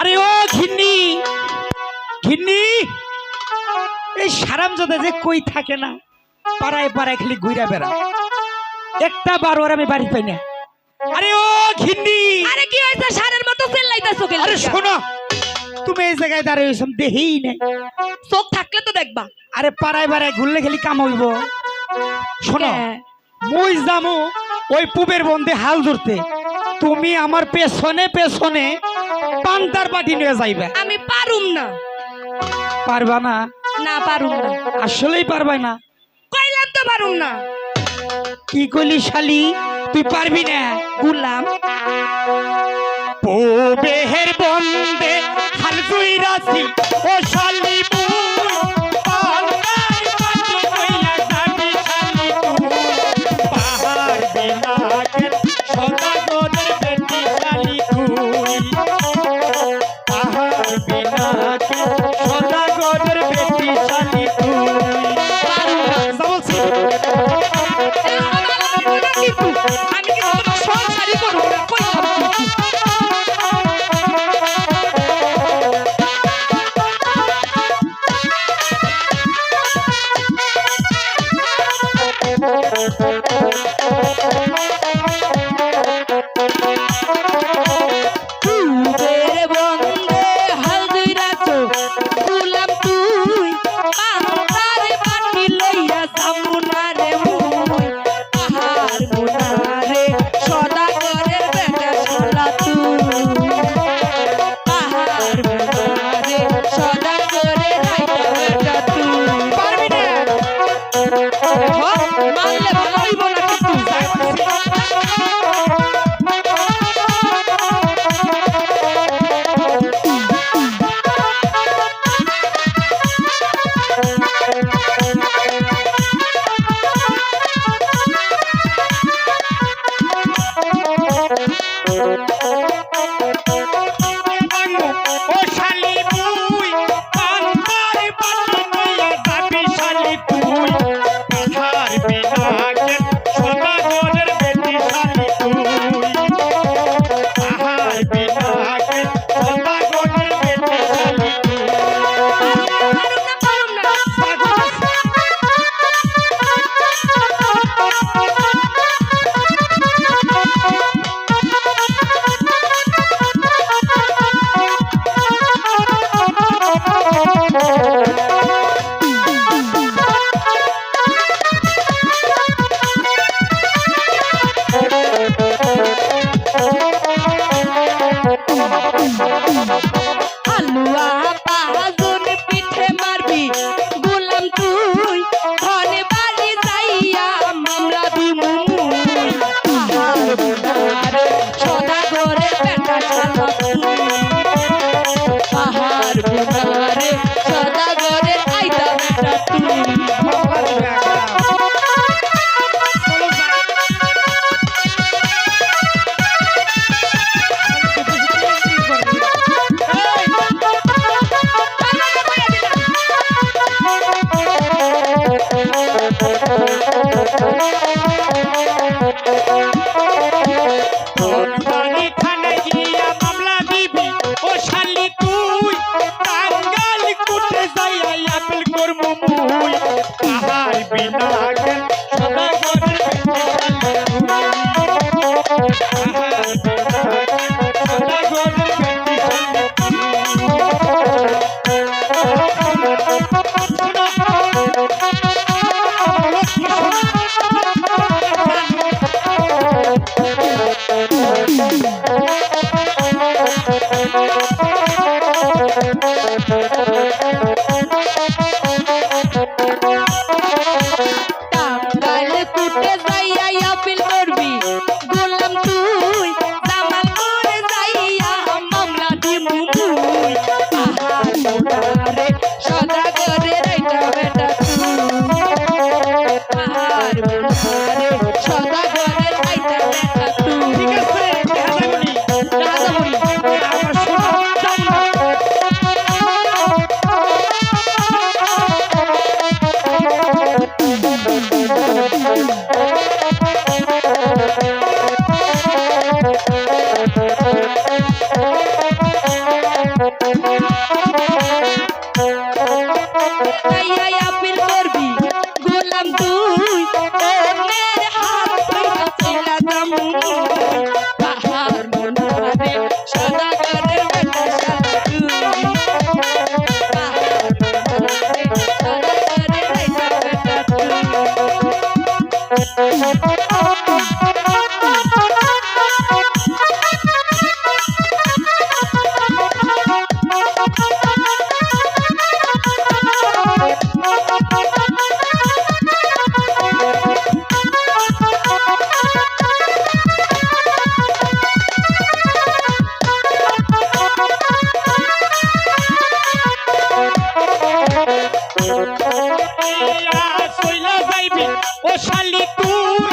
আরে ও ঘিন্নি। ঘিন্নি এই সারামজাদা যে কই থাকে না? পাড়ায় পাড়ায় খালি ঘুরা বেড়া একটা বার ওর আমি বাড়ি পাই না। আরে ও ঘিন্নি। আরে কি হয়েছে? সারের মতো চেল্লাইতাছো কেন? আরে শোনো তুমি এই জায়গায় দাঁড়িয়ে হয়েছ দেহেই নাই। চোখ থাকলে তো দেখবা। আরে পাড়ায় পাড়ায় ঘুরলে খালি কাম হইব শোনো হ্যাঁ। মুই যামু ওই পুবের বন্ধে হাল ধরতে। তুমি আমার পেছনে পেছনে পান্তার পাটি নিয়ে যাইবে। আমি পারুম না। পারবা না? না পারুম না। আসলেই পারবাই না। কইলাম তো পারুম না। কি কইলি শালি? তুই পারবি না? বললাম পুবের বন্দে হাল ধুইরাছি ও Thank you. মানলে ভালো হইব ও শালি তুই